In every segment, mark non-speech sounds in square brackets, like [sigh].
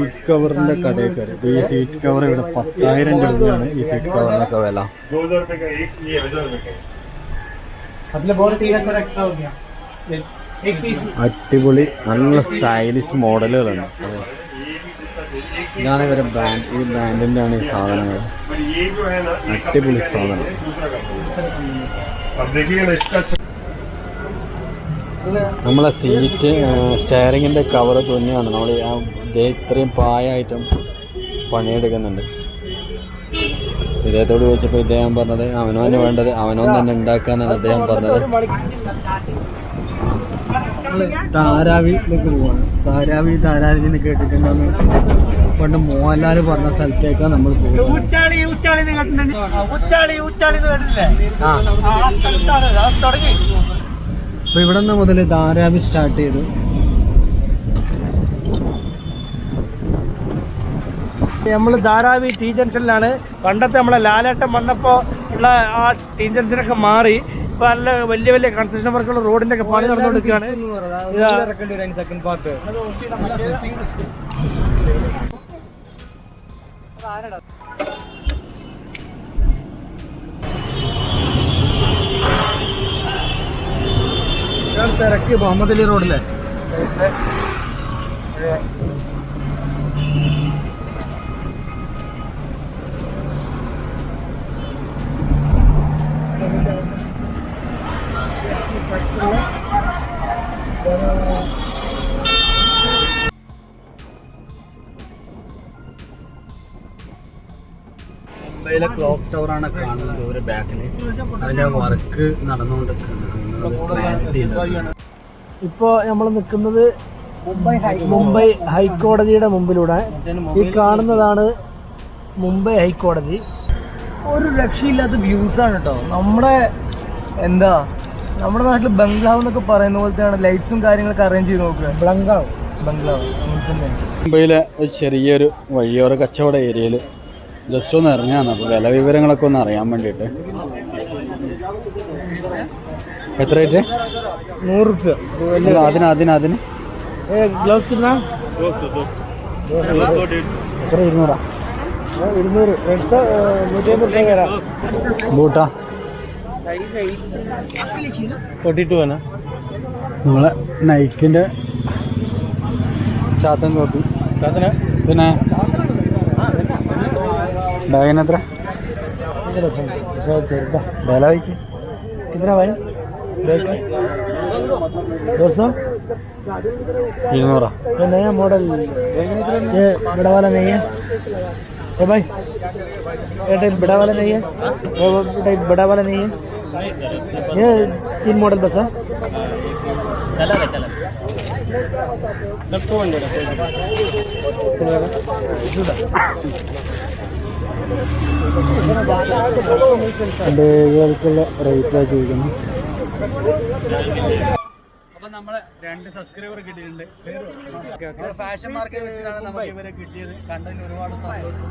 Seat കവറിന്റെ കടയൊക്കെ വരും. ഈ സീറ്റ് കവർ ഇവിടെ പത്തായിരം രൂപയാണ് ഈ സീറ്റ് കവറിനൊക്കെ വില. അടിപൊളി നല്ല സ്റ്റൈലിഷ് മോഡലുകളാണ്. ഇതാണ് ഇവരെ ബ്രാൻഡ് ഈ ബ്രാൻഡിന്റെ ആണ് ഈ സാധനങ്ങൾ. അടിപൊളി സാധനം. നമ്മളെ സീറ്റ് സ്റ്റയറിങ്ങിന്റെ കവർ തുന്നിയാണ് നമ്മൾ ദേ ഇത്രയും പായായിട്ടും പണിയെടുക്കുന്നുണ്ട്. ഇദ്ദേഹത്തോട് ചോദിച്ചപ്പോൾ ഇദ്ദേഹം പറഞ്ഞത് അവനോന് വേണ്ടത് അവനോൻ തന്നെ ഉണ്ടാക്കാന്നാണ് അദ്ദേഹം പറഞ്ഞത്. താരാവിയിലേക്ക് പോവാണ്. താരാവി എന്ന് കേട്ടിട്ടുണ്ടെന്ന് പണ്ട് മോഹൻലാൽ പറഞ്ഞ സ്ഥലത്തേക്കാണ് നമ്മൾ പോകുന്നത് അപ്പൊ ഇവിടെ നിന്ന് മുതൽ ധാരാവി സ്റ്റാർട്ട് ചെയ്തു. നമ്മൾ ധാരാവി ടീ ജംഗ്ഷനിലാണ് പണ്ടത്തെ നമ്മളെ ലാലേട്ടൻ വന്നപ്പോൾ ഉള്ള ആ ടീ ജംഗ്ഷനൊക്കെ മാറി. ഇപ്പൊ നല്ല വലിയ വലിയ കൺസ്ട്രക്ഷൻ വർക്കുകൾ റോഡിന്റെ ഒക്കെ പണി പാർട്ട് തിരക്ക് മുഹമ്മദ് അലി റോഡിലെ. ആണ് കാണുന്നത് ഒരു ബാക്കിൽ അതിന്റെ വർക്ക് നടന്നുകൊണ്ടിരിക്കുന്നത് ഇപ്പോൾ നമ്മൾ നിൽക്കുന്നത് മുംബൈ മുംബൈ ഹൈക്കോടതിയുടെ മുമ്പിലൂടെ. ഈ കാണുന്നതാണ് മുംബൈ ഹൈക്കോടതി. ഒരു രക്ഷയില്ലാത്ത വ്യൂസ് ആണ് കേട്ടോ നമ്മുടെ എന്താ നമ്മുടെ നാട്ടിൽ ബംഗ്ലാവ് എന്നൊക്കെ പറയുന്ന പോലത്തെയാണ് ലൈറ്റ്സും കാര്യങ്ങളൊക്കെ അറേഞ്ച് ചെയ്ത് നോക്കുക. ബംഗ്ലാവ്. ബംഗ്ലാവ്. മുംബൈയിലെ ഒരു ചെറിയൊരു വഴിയോര കച്ചവട ഏരിയയിൽ ജസ്റ്റ് ഒന്ന് ഇറങ്ങിയാണ് അപ്പോൾ വില വിവരങ്ങളൊക്കെ ഒന്ന് അറിയാൻ വേണ്ടിയിട്ട്. എത്ര റേറ്റ് നൂറ് റുപ്യ അതിന് അതിന് അതിന്. ഗ്ലൗസ് എത്ര ഇരുന്നൂറാ? ഇരുന്നൂറ്. നൂറ്റി അമ്പത് ബൂട്ടാ. ഫോർട്ടി ടു ആണ് നമ്മളെ നൈക്കിന്റെ ചാത്തൻ കോപ്പി പിന്നെ बैग ना कितना भाई दो सौ ये नया मॉडल ये बड़ा वाला नहीं है ओ भाई ये टाइप बड़ा वाला नहीं है वो टाइप बड़ा वाला नहीं है ये तीन मॉडल बस है ബാഗുകൾക്കുള്ള റേറ്റാണ് ചോദിക്കുന്നത്. അപ്പൊ നമ്മളെ രണ്ട് സബ്സ്ക്രൈബർ കിട്ടിയിട്ടുണ്ട്. ഫാഷൻ മാർക്കറ്റ് വെച്ചിട്ടാണ് നമുക്ക് ഇവരെ കിട്ടിയത്. കണ്ടതിന് ഒരുപാട് സന്തോഷം.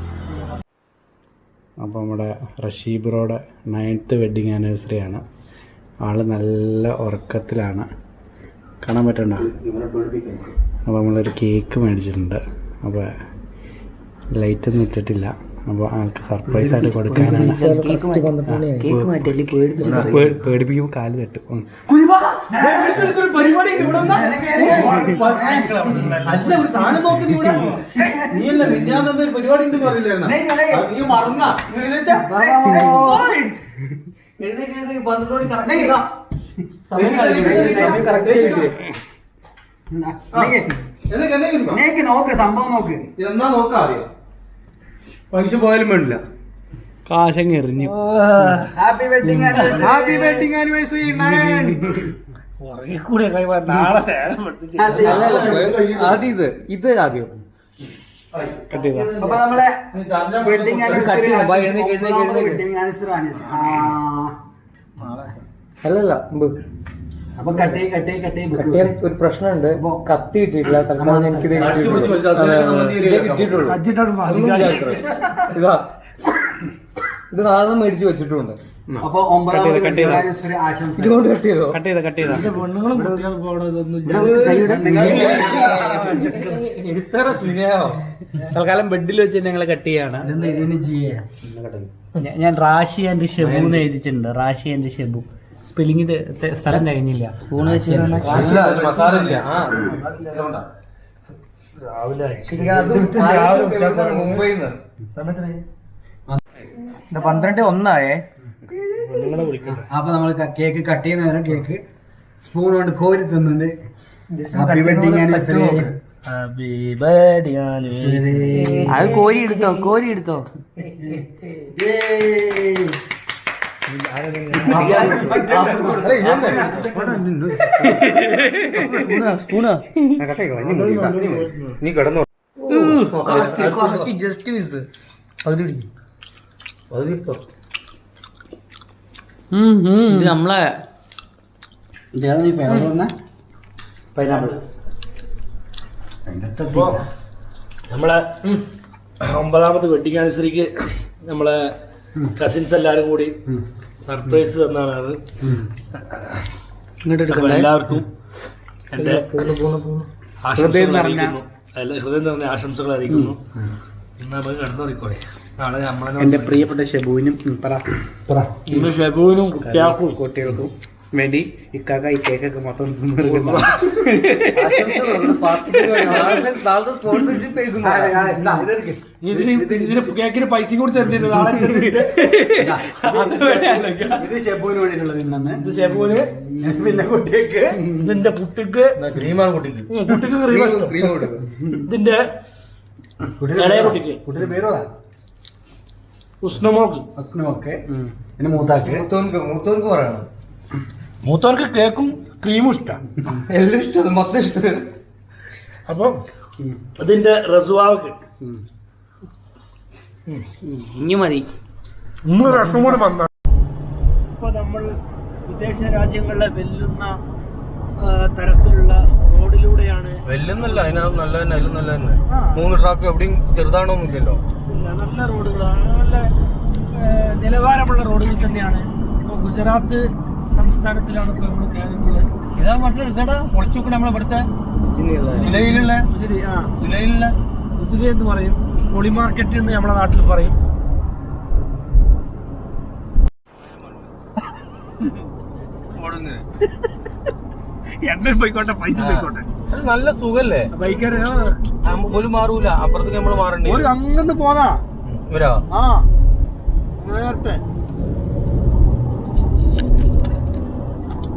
അപ്പോൾ നമ്മുടെ റഷീബ് ബ്രോയുടെ നയൻത്ത് വെഡിങ് ആനിവേഴ്സറി ആണ്. ആൾ നല്ല ഉറക്കത്തിലാണ്. കാണാൻ പറ്റണ്ട? അപ്പോൾ നമ്മളൊരു കേക്ക് മേടിച്ചിട്ടുണ്ട്. അപ്പോൾ ലൈറ്റൊന്നും ഇട്ടിട്ടില്ല. അപ്പോൾ ആൾക്ക് സർപ്രൈസ് ആയിട്ട് കൊടുക്കാനാണ്. പേടിപ്പിക്കുമ്പോൾ കാൽ തട്ടും. നോക്കി സംഭവം നോക്ക്. എന്നാ നോക്കാതെ പൈസ പോയാലും വേണ്ടില്ല. കാശങ്ങ് എറിഞ്ഞു happy wedding happy wedding anniversary കൂടെ നാളെ ആദ്യം ഇത് ഇത് ആദ്യം. അപ്പൊ നമ്മളെ വെഡിങ്. വെഡിങ് ആനിവേഴ്സറി അല്ലല്ല അപ്പൊ കട്ടേ കട്ടേ കട്ടേ കട്ടിയാൻ ഒരു പ്രശ്നമുണ്ട്. കത്തി കിട്ടിയിട്ടില്ല. തൽക്കാലം എനിക്കിത് കിട്ടിയിട്ടുള്ളൂ. ഇതേ നാളെ മേടിച്ച് വെച്ചിട്ടുണ്ട്. അപ്പൊ ഒമ്പതാമത് ആശംസ ഇതുകൊണ്ട് കട്ട് ചെയ്തോ? കട്ട് ചെയ്ത കട്ട് ചെയ്ത? പെണ്ണുങ്ങളും ഇത്ര സ്നേഹം. തൽക്കാലം ബെഡിൽ വെച്ച് ഞങ്ങൾ കട്ട് ചെയ്യാണ്. ഞാൻ റാഷി ആൻഡ് ഷെബു എന്ന് എഴുതിച്ചിട്ടുണ്ട് റാഷി ആൻഡ് ഷെബു. സ്പെല്ലിംഗ് സ്ഥലം കഴിഞ്ഞില്ല സ്പൂൺ വെച്ച് മസാല ഇല്ല. ആ പന്ത്രണ്ട് ഒന്നായേ. അപ്പൊ നമ്മൾ കേക്ക് കട്ട് ചെയ്യുന്ന നേരം കേക്ക് സ്പൂൺ കൊണ്ട് കോരി തിന്നുണ്ട് ഹാപ്പി ബർത്ത്ഡേ അത് കോരി എടുത്തോ കോരി എടുത്തോ. നീ കിടന്നു ജസ്റ്റ് മിസ് നമ്മളെ പൈനാപ്പിൾ നമ്മളെ ഒമ്പതാമത് വെഡിങ് ആനിവേഴ്സറിക്ക് നമ്മളെ കസിൻസ് എല്ലാരും കൂടി സർപ്രൈസ് തന്നാണ് അത്. അപ്പോൾ എല്ലാവർക്കും എന്റെ ആശംസകൾ അറിയിക്കുന്നു. അല്ല, ഹൃദയം നിറഞ്ഞ ആശംസകൾ അറിയിക്കുന്നു. എന്റെ പ്രിയപ്പെട്ട ഷെബുവിനും പറ. ഇന്ന് ഷെബുവിനും കുട്ടികൾക്കും. വേണ്ടി ഇക്കാക്ക ഈ കേക്കൊക്കെ മൊത്തം ഇതിന് പൈസ കൂടി തരേണ്ടി നാളെ ഇത് ഷെബുവിന് വേണ്ടിയിട്ടുള്ളത് ഇന്നെ ഇത് ഷെബുവിന്? പിന്നെ കുട്ടിക്ക്. ഇതിന്റെ കുട്ടിക്ക് ക്രീമാണ്. ക്രീം ഇതിന്റെ ഇളയ കുട്ടിക്ക്. കുട്ടിയുടെ പേര്? ഉഷ്ണമോക്ക് ഉഷ്ണമൊക്കെ പിന്നെ മൂത്താക്ക്. മൂത്തോർക്ക് മൂത്തോർക്ക് പറയണം. മൂത്തവർക്ക് കേക്കും ക്രീമും ഇഷ്ടമാണ് എല്ലാം ഇഷ്ടം മൊത്തം ഇഷ്ടം അപ്പം ഇതിന്റെ റസുവാവക്ക് ഇനി മതി. കൂടെ വന്ന. ഇപ്പൊ നമ്മൾ വിദേശ രാജ്യങ്ങളിലെ വെല്ലുന്ന തരത്തിലുള്ള റോഡിലൂടെയാണ് വെല്ലുന്നല്ല അതിനകത്ത് നല്ല തന്നെ അതിലും നല്ല തന്നെ മൂന്ന് ട്രാക്ക് എവിടെയും ചെറുതാണോന്നില്ലല്ലോ ഇല്ല, നല്ല റോഡുകളാണ്. നല്ല നിലവാരമുള്ള റോഡുകൾ തന്നെയാണ്. ഇപ്പൊ ഗുജറാത്ത് സംസ്ഥാനത്തിലാണ് ഇപ്പോൾ നമ്മൾ കയറുന്നത് ഇതാ മറ്റേ ഇതാ പൊളിച്ചു നോക്കണ നമ്മളെ ഇവിടുത്തെ സുലയിലുള്ള. ആ. സുലയിലുള്ള. ഉജിരി എന്ന് പറയും. പൊളി മാർക്കറ്റ് എന്ന് നമ്മളെ നാട്ടിൽ പറയും. എണ്ണ പോയിക്കോട്ടെ പൈസ പോയിക്കോട്ടെ. അത് നല്ല സുഖല്ലേ? ബൈക്കാരെ ഒരു മാറൂല. അപ്പുറത്തേക്ക് നമ്മൾ മാറണ്ടേ? ഒരു അങ്ങന്ന് പോന്നാ. ഇവരാ? ആ. നേരത്തെ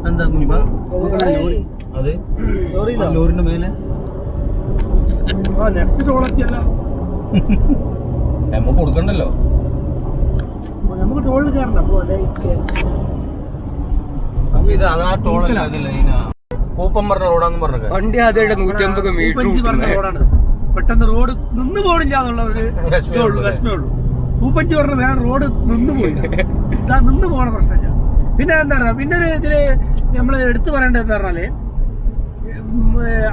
എന്താ അതേ? അത്? ലോറിന്റെ മേലെ? ആ നെക്സ്റ്റ് ടോളെത്തിയല്ല നമ്മ കൊടുക്കണ്ടല്ലോ. നമുക്ക് ടോളിൽ ഇത് അതാ ടോളല്ല പറഞ്ഞ റോഡാന്ന് വണ്ടി ആദ്യമായിട്ട് നൂറ്റമ്പത് മീറ്റർ പറഞ്ഞ റോഡാണ്. പെട്ടെന്ന് റോഡ് നിന്ന് പോണില്ല എന്നുള്ള ഒരു വിഷമേ ഉള്ളൂ, പൂപ്പഞ്ചി പറഞ്ഞ വേറെ റോഡ് നിന്ന് പോയില്ലേ. നിന്ന് പോണ പ്രശ്നമില്ല. പിന്നെ എന്താ പറയുക? പിന്നെ ഒരു ഇതിൽ നമ്മൾ എടുത്തു പറയേണ്ടത് എന്ന് പറഞ്ഞാൽ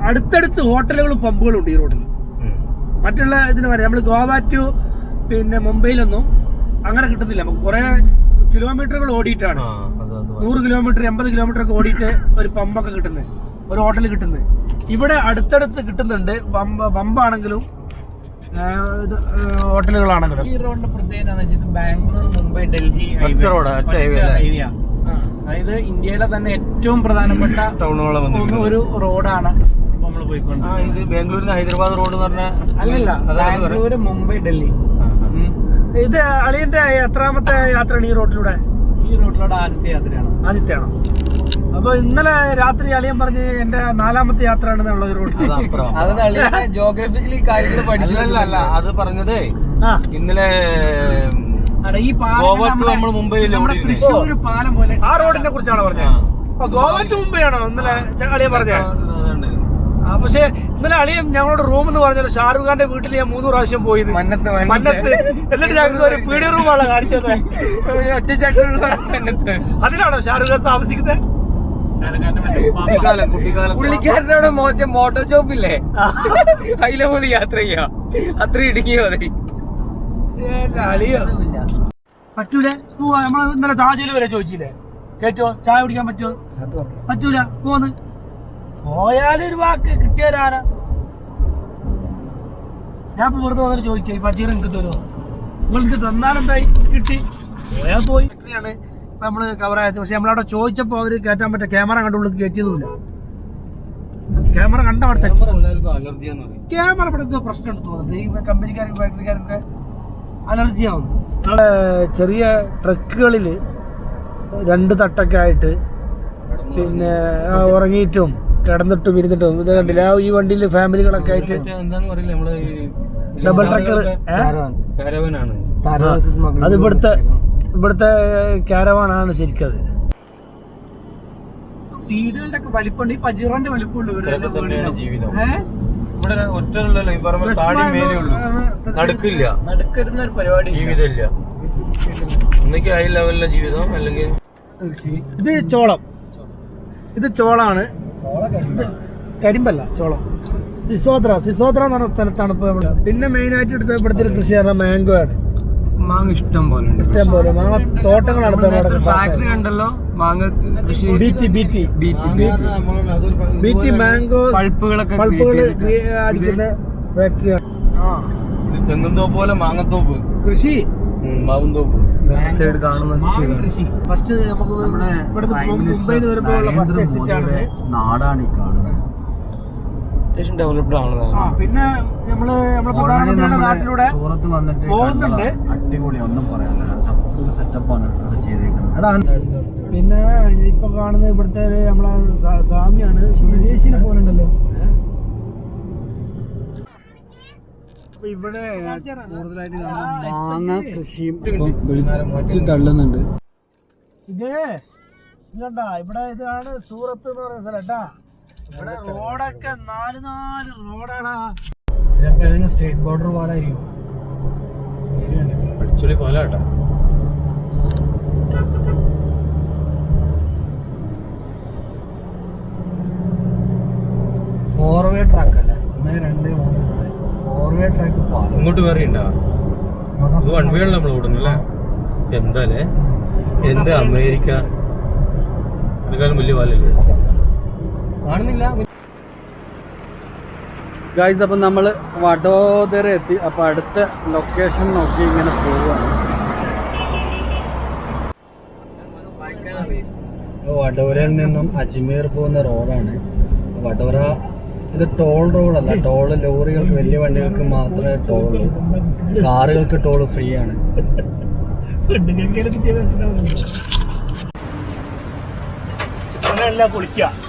അടുത്തടുത്ത് ഹോട്ടലുകളും പമ്പുകളും ഉണ്ട് ഈ റോഡിൽ മറ്റുള്ള ഇതിന് പറയാം. നമ്മൾ ഗോവ ടു പിന്നെ മുംബൈയിലൊന്നും അങ്ങനെ കിട്ടുന്നില്ല നമുക്ക് കുറെ കിലോമീറ്ററുകൾ ഓടിയിട്ടാണ്. നൂറ് കിലോമീറ്റർ എൺപത് കിലോമീറ്റർ ഒക്കെ ഓടിയിട്ട് ഒരു പമ്പൊക്കെ കിട്ടുന്നത് ഒരു ഹോട്ടൽ കിട്ടുന്നത് ഇവിടെ അടുത്തടുത്ത് കിട്ടുന്നുണ്ട് പമ്പ് പമ്പാണെങ്കിലും ഹോട്ടലുകളാണെങ്കിലും. ഈ റോഡിന്റെ പ്രത്യേകത ബാംഗ്ലൂർ മുംബൈ ഡൽഹി ഹൈവേ. അതായത് ഇന്ത്യയിലെ തന്നെ ഏറ്റവും പ്രധാനപ്പെട്ട [laughs] ടൗണുകളെ ഒരു റോഡാണ് ഇപ്പൊ നമ്മൾ ആ പോയിക്കൊണ്ട് ഇത് ബാംഗ്ലൂരിൽ നിന്ന് ഹൈദരാബാദ് റോഡ് എന്ന് പറഞ്ഞ അല്ലല്ല ബാംഗ്ലൂര് ബാംഗ്ലൂർ മുംബൈ ഡൽഹി. ഇത് അളിയന്റെ എത്രാമത്തെ യാത്രയാണ് ഈ റോഡിലൂടെ ഈ റോഡിലൂടെ ആദ്യത്തെ യാത്രയാണ്. ആദ്യത്തെയാണോ? അപ്പൊ ഇന്നലെ രാത്രി അളിയൻ പറഞ്ഞ് എന്റെ നാലാമത്തെ യാത്രയാണ് എന്നുള്ള ഈ റോഡിൽ അതപ്പുറം അത് ജോഗ്രഫിക്കലി കാര്യങ്ങൾ പഠിച്ചു അല്ലല്ല അല്ല അത് പറഞ്ഞതേ ആ. ഇന്നലെ ഈ പാലം നമ്മുടെ- മുംബൈയിൽ? തൃശ്ശൂർ പാലം പോലെ ആ റോഡിനെ കുറിച്ചാണ് പറഞ്ഞത് ഗോവ ടു മുംബൈ ആണോ ഇന്നലെ അതുണ്ട്. ആ പക്ഷെ ഇന്നലെ അളിയൻ ഞങ്ങളുടെ റൂം എന്ന് പറഞ്ഞല്ലോ ഷാറുഖ് ഖാന്റെ വീട്ടിൽ ഞാൻ മൂന്ന് പ്രാവശ്യം പോയി മന്നത്ത് മന്നത്ത്. എന്നിട്ട് ഞങ്ങൾക്ക് ഒരു പീഡിയ റൂമാണ് കാണിച്ചത്? അതിലാണോ ഷാറുഖ് ഖാൻ താമസിക്കുന്നത് പുള്ളിക്കാരനോട് മോറ്റ മോട്ടോ ചോപ്പില്ലേ? അതിലെ പോലെ യാത്ര ചെയ്യാ. അത്ര ഇടുങ്ങിയോ അതെ അളിയോ. പറ്റൂലേ? പോവാ നമ്മൾ ഇന്നലെ താജയിൽ വരെ ചോദിച്ചില്ലേ? കേട്ടോ? ചായ കുടിക്കാൻ പറ്റുമോ പറ്റൂല. പോന്ന്. പോയാലൊരു വാക്ക് കിട്ടിയാലാരാ? ഞാൻ ഇപ്പൊ വെറുതെ വന്നിട്ട് ചോദിക്കാം ഈ പച്ചീറ എനിക്ക് തരുമോ നിങ്ങൾക്ക് തന്നാലെന്തായി? കിട്ടി. പോയാൽ പോയി. ാണ് നമ്മൾ കവറായത് പക്ഷെ നമ്മളവിടെ ചോദിച്ചപ്പോ അവർ കയറ്റാൻ പറ്റിയ ക്യാമറ കണ്ടുള്ള കയറ്റിയതുമില്ല ക്യാമറ കണ്ട അവിടെ ക്യാമറ ഇവിടെ പ്രശ്നം എടുത്തു തോന്നുന്നത് ഈ കമ്പനിക്കാരും ഫാക്ടറിക്കാരൊക്കെ അലർജി ആവുന്നു. നമ്മളെ ചെറിയ ട്രക്കുകളിൽ രണ്ട് തട്ടൊക്കെ ആയിട്ട് പിന്നെ ഉറങ്ങിയിട്ടും കിടന്നിട്ടും ഇരുന്നിട്ടും ഇത് കണ്ടില്ല? ആ ഈ വണ്ടിയിൽ ഫാമിലികളൊക്കെ ആയിട്ട് ഡബിൾ ട്രക്കർ അത് ഇവിടുത്തെ ഇവിടുത്തെ കാരവാണാണ് ശരിക്കത്. വീടുകളുടെ ഒക്കെ വലിപ്പമുണ്ട്. ഈ പജീറോന്റെ വലിപ്പമുണ്ട് ഇവിടെ ഒറ്റല്ലോ ഈ പറഞ്ഞ താടി മേലേ ഉള്ളൂ. നടക്കില്ല. നടുക്കരുന്ന ഒരു പരിപാടി ജീവിതമില്ല. ഒന്നിക്ക് ഹൈ ലെവലിലെ ജീവിതം അല്ലെങ്കിൽ ഇത് ചോളം. ഇത് ചോളാണ്. കരിമ്പല്ല ചോളം. സിസോത്ര സിസോത്ര എന്ന് പറഞ്ഞ സ്ഥലത്താണ് ഇപ്പൊ നമ്മൾ. പിന്നെ മെയിൻ ആയിട്ട് എടുത്ത ഇവിടുത്തെ കൃഷി പറഞ്ഞാൽ മാംഗോ ആണ്. മാങ്ങ ഇഷ്ടം പോലെ ഉണ്ട്. ഇഷ്ടം പോലെ. മാങ്ങ തോട്ടങ്ങളാണ് ഫാക്ടറി കണ്ടല്ലോ മാങ്ങ കൃഷി ബീറ്റി ബീറ്റി. ബീറ്റി ബീറ്റി. മാംഗോ പൾപ്പുകളൊക്കെ പൾപ്പുകൾ അടിക്കുന്ന ഫാക്ടറിയാണ് ആ ഇത് തെങ്ങുംതോപ്പ് പോലെ മാങ്ങത്തോപ്പ്. കൃഷി. മാവും തോപ്പ് സൈഡ് കാണുന്ന ഫസ്റ്റ് നമുക്ക് നമ്മുടെ നാടാണ് ഈ കാണുന്നത്. അത്യാവശ്യം ഡെവലപ്ഡ് ആണ് ആ പിന്നെ നമ്മൾ നമ്മുടെ പ്രധാനമന്ത്രിയുടെ നാട്ടിലൂടെ സൂറത്ത് വന്നിട്ട് പോകുന്നുണ്ട്. അടിപൊളി ഒന്നും പറയാനില്ല. സെറ്റപ്പാണ് ഇവിടെ ചെയ്തേക്കുന്നത്. അതാണ് പിന്നെ ഇപ്പൊ കാണുന്ന ഇവിടുത്തെ നമ്മളെ സ്വാമിയാണ് വിദേശിനെ പോലുണ്ടല്ലോ. ഇവിടെ കൂടുതലായിട്ട് മാങ്ങ കൃഷിയും വിളിച്ചു തള്ളുന്നുണ്ട്. ഇത് ഇതണ്ടാ? ഇവിടെ ഇതാണ് സൂറത്ത് എന്ന് പറയുന്ന സ്ഥലം. ട്ടാ. ഇവിടെ റോഡൊക്കെ നാല് നാല് റോഡാടാ. ഇതൊക്കെ ഏതെങ്കിലും സ്റ്റേറ്റ് ബോർഡർ പോലെ ആയിരിക്കും ആക്ച്വലി കൊല കേട്ടോ ഫോർ വേ ട്രാക്ക് അല്ലേ? ഒന്ന് രണ്ട് മൂന്ന് നാല്. ഫോർ വേ ട്രാക്ക് പാലം. ഇങ്ങോട്ട് വേറെ ഉണ്ടോ ഇത് വൺ വേ നമ്മൾ ഓടുന്നല്ലേ എന്താലേ എന്ത് അമേരിക്ക? അതിനേക്കാളും വലിയ പാലല്ലേ കാണുന്നില്ല. ഗായ്സ് അപ്പം നമ്മൾ വഡോദര എത്തി. അപ്പം അടുത്ത ലൊക്കേഷൻ നോക്കി ഇങ്ങനെ പോവുകയാണ് വഡോരയിൽ നിന്നും അജ്മീർ പോകുന്ന റോഡാണ്. വഡോര ഇത് ടോൾ റോഡല്ല ടോൾ ലോറികൾക്ക് വലിയ വണ്ടികൾക്ക് മാത്രമേ ടോൾ ഉള്ളൂ. കാറുകൾക്ക് ടോൾ ഫ്രീ ആണ്.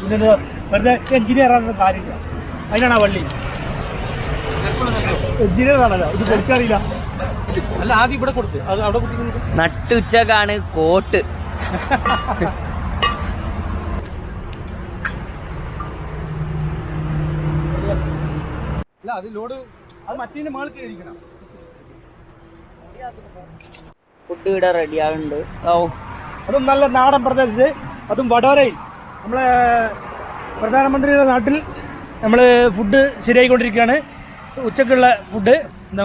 ഇതിന് വെറുതെ എഞ്ചിനീയർ ആണെന്ന് കാര്യമില്ല. അതിനാണ് ആ വള്ളി. എഞ്ചിനീയർ ആണല്ലോ. ഇത് പൊളിക്കാറില്ല അല്ല ആദ്യം ഇവിടെ കൊടുത്ത് അത് അവിടെ നട്ടുച്ചക്കാണ് കോട്ട്. അല്ല അത് ലോഡ് അത് മറ്റേ മേളിൽ കഴിക്കണം ഫുഡ് ഇവിടെ റെഡി ആവുന്നുണ്ട്. ഓ അതും നല്ല നാടൻ പ്രദേശത്ത്. അതും വടോരയിൽ നമ്മളെ പ്രധാനമന്ത്രിയുടെ നാട്ടിൽ നമ്മൾ ഫുഡ് ശരിയായിക്കൊണ്ടിരിക്കുകയാണ്. ഉച്ചക്കുള്ള ഫുഡ് എന്താ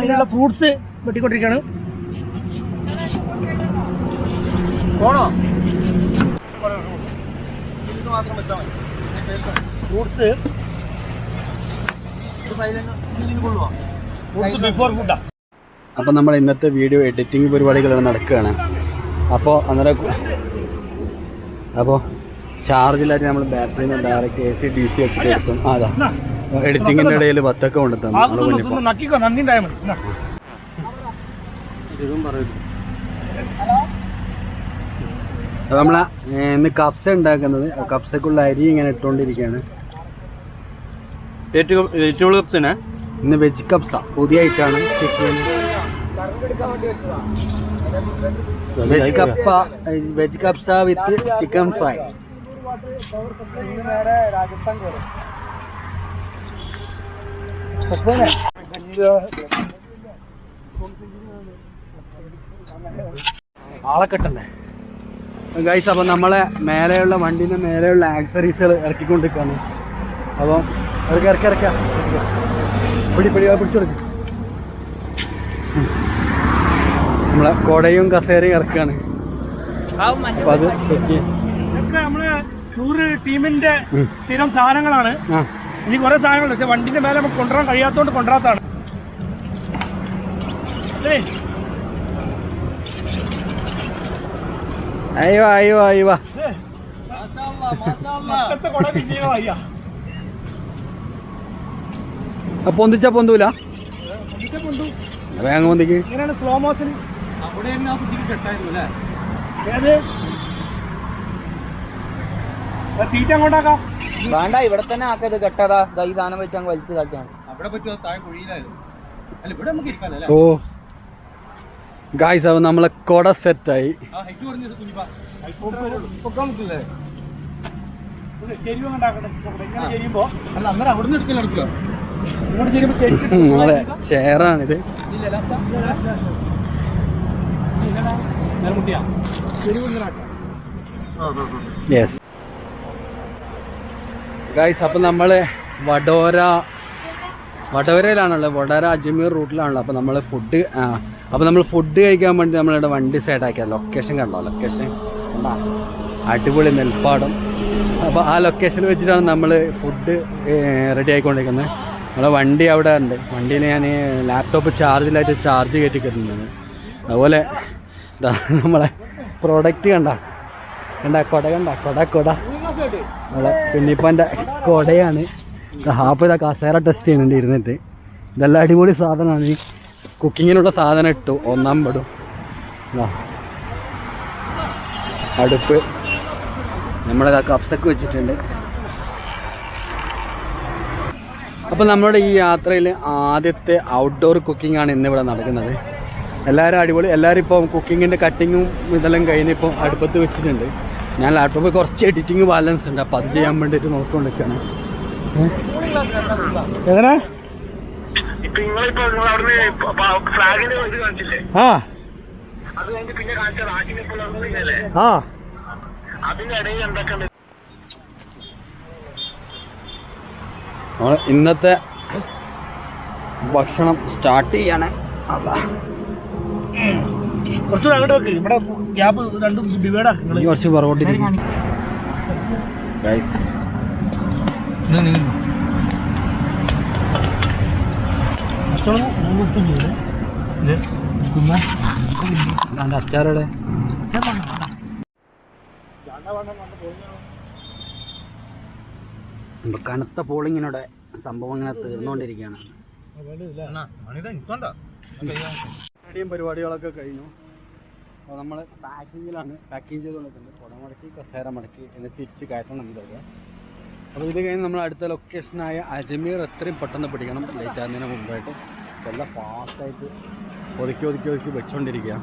അതിനുള്ള ഫ്രൂട്ട്സ് വെട്ടിക്കൊണ്ടിരിക്കുകയാണ്. പോണോ? ഫ്രൂട്ട്സ് ഫ്രൂട്ട്സ് ബിഫോർ ഫുഡാ അപ്പം നമ്മൾ ഇന്നത്തെ വീഡിയോ എഡിറ്റിംഗ് പരിപാടികൾ നടക്കുകയാണ്. അപ്പോൾ അന്നേരം അപ്പോൾ ചാർജിലായിട്ട് നമ്മൾ ബാറ്ററിയിൽ നിന്ന് direct A C D C ഒക്കെ എടുക്കും. അതാ എഡിറ്റിങ്ങിന്റെ ഇടയിൽ ബത്തൊക്കെ കൊണ്ട് തന്നു. നമ്മളെ ഇന്ന് കപ്സ ഉണ്ടാക്കുന്നത്. കപ്സക്കുള്ള അരി ഇങ്ങനെ ഇട്ടുകൊണ്ടിരിക്കുകയാണ്. വെജിറ്റബിൾ കപ്സിനെ ഇന്ന് വെജ് കപ്സ പുതിയ ഐറ്റാണ് ചിക്കൻ വെജ് കപ്പ veg kabsa with chicken fry ആളെ കെട്ടണ്ടേ? ഗൈസ് അപ്പോൾ നമ്മളെ മേലെയുള്ള വണ്ടീന്റെ മേലെയുള്ള ആക്സറീസുകൾ ഇറക്കിക്കൊണ്ടിരിക്കുകയാണ്. അപ്പോൾ ഇറക്കി ഇറക്കി ഇറക്കാം. പിടി പിടി പിടിച്ചെടുക്കും പിടിച്ചു നമ്മളെ കൊടയും കസേരയും ഇറക്കുകയാണ്. അപ്പം അത് സെറ്റ് ഇതൊക്കെ ടൂറ് ടീമിന്റെ സ്ഥിരം സാധനങ്ങളാണ്. ഇനി കുറെ സാധനങ്ങളുണ്ട്. പക്ഷെ വണ്ടിന്റെ മേലെ നമുക്ക് കൊണ്ടുവരാൻ കഴിയാത്തോണ്ട് കൊണ്ടുവരാത്താണ് അയ്യോ അയ്യോ അയ്യോ. പൊന്തിച്ച പൊന്തൂല. വേഗം പൊന്തിക്ക്. സ്ലോ മോഷൻ അവിടെ തന്നെ ആ കുട്ടിക്ക് കെട്ടായിരുന്നു അല്ലേ? തീറ്റ അങ്ങോട്ടാക്കാം. വേണ്ട ഇവിടെ തന്നെ ആക്കരുത് കെട്ടതാ. ഈ സാധനം വെച്ച് അങ്ങ് വലിച്ചു താക്കിയാണ് അവിടെ പറ്റുമോ? താഴെ കുഴിയിലായിരുന്നു. അല്ല ഇവിടെ നമുക്ക് ഇരിക്കാല്ലോ അല്ലേ? ഓ. ഗായ്സ് അപ്പൊ നമ്മളെ കൊട സെറ്റായി ചേറാണിത് നമ്മളെ യെസ് ഗായ്സ് അപ്പം നമ്മൾ വഡോര വഡോരയിലാണുള്ളത് വടോര അജ്മീർ റൂട്ടിലാണല്ലോ അപ്പോൾ നമ്മൾ ഫുഡ് അപ്പം നമ്മൾ ഫുഡ് കഴിക്കാൻ വേണ്ടി നമ്മളിവിടെ വണ്ടി സൈഡാക്കിയ ലൊക്കേഷൻ കണ്ടോ? ലൊക്കേഷൻ അടിപൊളി നെൽപ്പാടം. അപ്പോൾ ആ ലൊക്കേഷൻ വെച്ചിട്ടാണ് നമ്മൾ ഫുഡ് റെഡി ആയിക്കൊണ്ടിരിക്കുന്നത്. നമ്മളെ വണ്ടി അവിടെ ഉണ്ട്. വണ്ടിയിൽ ഞാൻ ലാപ്ടോപ്പ് ചാർജിലായിട്ട് ചാർജ് കയറ്റി കിട്ടുന്നത് അതുപോലെ നമ്മളെ പ്രോഡക്റ്റ് കണ്ട? കണ്ട? കൊട കണ്ട? കൊട കൊട. കുഞ്ഞിപ്പന്റെ കൊടയാണ്. ഹാപ്പ് ഇതാ കസേര ടെസ്റ്റ് ചെയ്യുന്നുണ്ട് ഇരുന്നിട്ട്. ഇതെല്ലാം അടിപൊളി സാധനമാണ്. ഈ കുക്കിങ്ങിനുള്ള സാധനം ഇട്ടു. ഒന്നാം പെടും. അടുപ്പ്. നമ്മളിതാ കപ്സൊക്കെ വെച്ചിട്ടുണ്ട്. അപ്പോൾ നമ്മുടെ ഈ യാത്രയിൽ ആദ്യത്തെ ഔട്ട്ഡോർ കുക്കിംഗ് ആണ് ഇന്നിവിടെ നടക്കുന്നത്. എല്ലാവരും അടിപൊളി. എല്ലാവരും ഇപ്പം കുക്കിങ്ങിന്റെ കട്ടിങ്ങും ഇതെല്ലാം കഴിഞ്ഞ് ഇപ്പം അടുപ്പത്ത് വെച്ചിട്ടുണ്ട്. ഞാൻ ലാപ്ടോപ്പിൽ കുറച്ച് എഡിറ്റിംഗ് ബാലൻസ് ഉണ്ട്. അപ്പോൾ അത് ചെയ്യാൻ വേണ്ടിയിട്ട് നോക്കിക്കൊണ്ടിരിക്കുകയാണ്. എങ്ങനെ? ആ. ആ. നമ്മൾ ഇന്നത്തെ ഭക്ഷണം സ്റ്റാർട്ട് ചെയ്യാണ്. അതാ കുറച്ചുകൂടെ അങ്ങോട്ട് വെക്ക്. ഇവിടെ ഗ്യാപ്പ് രണ്ടും ഡിവൈഡാക്കി കുറച്ച് ഗൈസ് എന്റെ അച്ചാറുടെ. കനത്ത പോളിങ്ങിനോടെ സംഭവം ഇങ്ങനെ തീർന്നുകൊണ്ടിരിക്കുകയാണ് പരിപാടികളൊക്കെ കഴിഞ്ഞു. അപ്പോൾ നമ്മൾ പാക്കിങ്ങിലാണ് പാക്കിങ് ചെയ്തുകൊണ്ടിരിക്കുന്നത് കുട മടക്കി കസേര മടക്കി എന്നെ തിരിച്ച് കയറ്റണം ഇതൊക്കെ അപ്പോൾ ഇത് കഴിഞ്ഞ് നമ്മൾ അടുത്ത ലൊക്കേഷനായ അജ്മീർ എത്രയും പെട്ടെന്ന് പിടിക്കണം. ലേറ്റ് ആകുന്നതിന് മുമ്പായിട്ട്. എല്ലാം ഫാസ്റ്റായിട്ട് ഒതുക്കി ഒതുക്കി ഒതുക്കി വെച്ചുകൊണ്ടിരിക്കുക